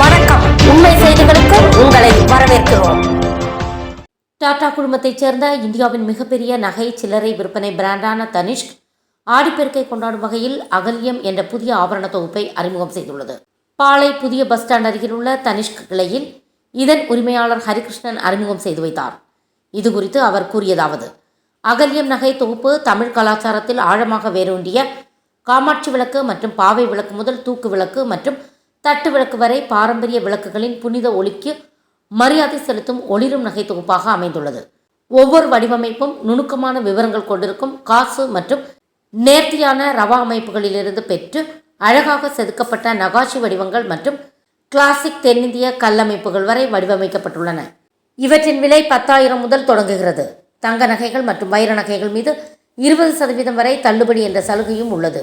வணக்கம். உண்மை செய்திகளுக்கு உங்களை வரவேற்கிறோம். டாடா குழுமத்தைச் சேர்ந்த இந்தியாவின் மிகப்பெரிய நகை சில்லறை விற்பனை பிராண்டான தனிஷ்க் ஆடிப்பெருக்கை கொண்டாடும் வகையில் அகல்யம் என்ற புதிய ஆபரண தொகுப்பை அறிமுகம் செய்துள்ளது. பாளை புதிய பஸ் ஸ்டாண்ட் அருகில் உள்ள தனிஷ்க் கிளையில் இதன் உரிமையாளர் ஹரிகிருஷ்ணன் அறிமுகம் செய்து வைத்தார். இது குறித்து அவர் கூறியதாவது அகல்யம் நகை தொகுப்பு தமிழ் கலாச்சாரத்தில் ஆழமாக வேரூன்றிய காமாட்சி விளக்கு மற்றும் பாவை விளக்கு முதல் தூக்கு விளக்கு மற்றும் தட்டு விளக்கு வரை பாரம்பரிய விளக்குகளின் புனித ஒளிக்கு மரியாதை செலுத்தும் ஒளிரும் நகை தொகுப்பாக அமைந்துள்ளது. ஒவ்வொரு வடிவமைப்பும் நுணுக்கமான விவரங்கள் கொண்டிருக்கும் காசு மற்றும் நேர்த்தியான ரவா அமைப்புகளிலிருந்து பெற்று அழகாக செதுக்கப்பட்ட நகாஷி வடிவங்கள் மற்றும் கிளாசிக் தென்னிந்திய கல்லமைப்புகள் வரை வடிவமைக்கப்பட்டுள்ளன. இவற்றின் விலை பத்தாயிரம் முதல் தொடங்குகிறது. தங்க நகைகள் மற்றும் வைர நகைகள் மீது இருபது சதவீதம் வரை தள்ளுபடி என்ற சலுகையும் உள்ளது.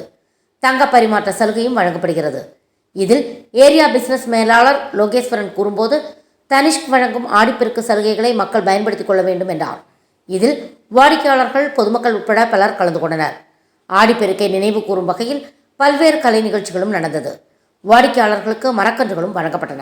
தங்க பரிமாற்ற சலுகையும் வழங்கப்படுகிறது. இதில் ஏரியா பிசினஸ் மேலாளர் லோகேஸ்வரன் கூறும்போது தனிஷ்க் வழங்கும் ஆடிப்பெருக்கு சலுகைகளை மக்கள் பயன்படுத்திக் கொள்ள வேண்டும் என்றார். இதில் வாடிக்கையாளர்கள் பொதுமக்கள் உட்பட பலர் கலந்து கொண்டனர். ஆடிப்பெருக்கை நினைவு கூறும் வகையில் பல்வேறு கலை நிகழ்ச்சிகளும் நடந்தது. வாடிக்கையாளர்களுக்கு மரக்கன்றுகளும் வழங்கப்பட்டன.